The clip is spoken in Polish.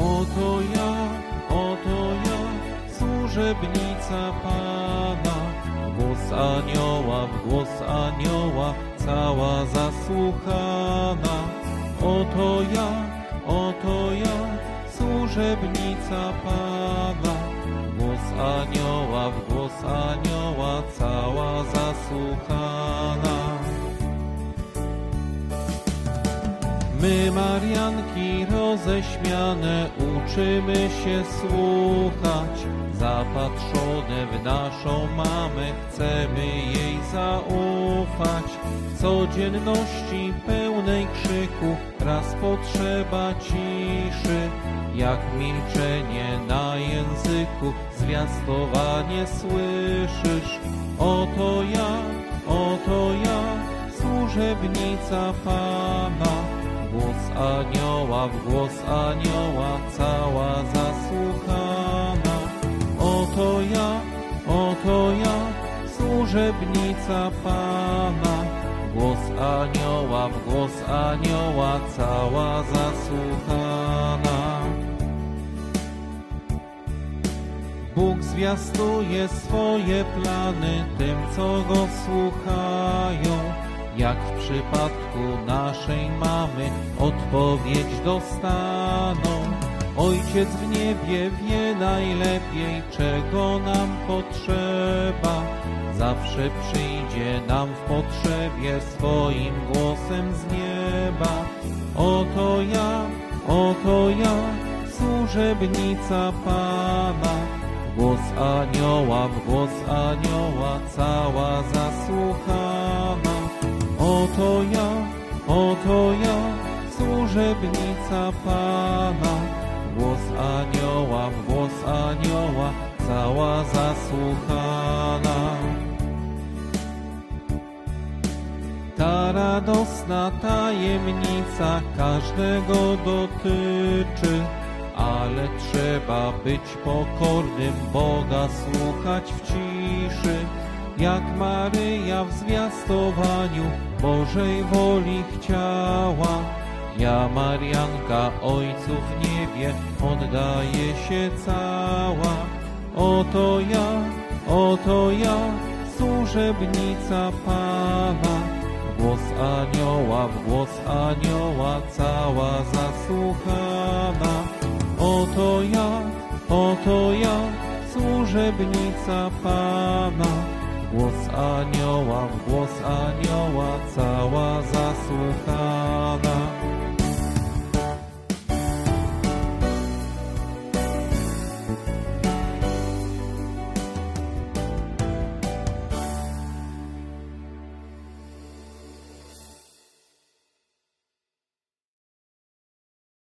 Oto ja, oto ja, służebnica Pana, głos anioła, w głos anioła, cała zasłuchana. Oto ja, oto ja, służebnica Pana, głos anioła, w głos anioła, cała zasłuchana. My, Marianki roześmiane, uczymy się słuchać. Zapatrzone w naszą mamę, chcemy jej zaufać. Codzienności pełnej krzyku, raz potrzeba ciszy. Jak milczenie na języku, zwiastowanie słyszysz. Oto ja, oto ja, służebnica Pana. Anioła, w głos anioła, cała zasłuchana. Oto ja, oto ja, służebnica Pana. Głos anioła, w głos anioła, cała zasłuchana. Bóg zwiastuje swoje plany tym, co go słuchają. Jak w przypadku naszej mamy odpowiedź dostaną. Ojciec w niebie wie najlepiej, czego nam potrzeba. Zawsze przyjdzie nam w potrzebie swoim głosem z nieba. Oto ja, oto ja, służebnica Pana. Głos anioła, w głos anioła, cała zasłuchana. Oto ja, oto ja, służebnica Pana. Głos anioła, głos anioła, cała zasłuchana. Ta radosna tajemnica każdego dotyczy, ale trzeba być pokornym, Boga słuchać w ciszy. Jak Maryja w zwiastowaniu Bożej woli chciała, ja Marianka Ojcu w niebie oddaje się cała. Oto ja, oto ja, służebnica Pana. Głos anioła, w głos anioła, cała zasłuchana. Oto ja, oto ja, służebnica Pana. Głos anioła, głos anioła, cała zasłucha.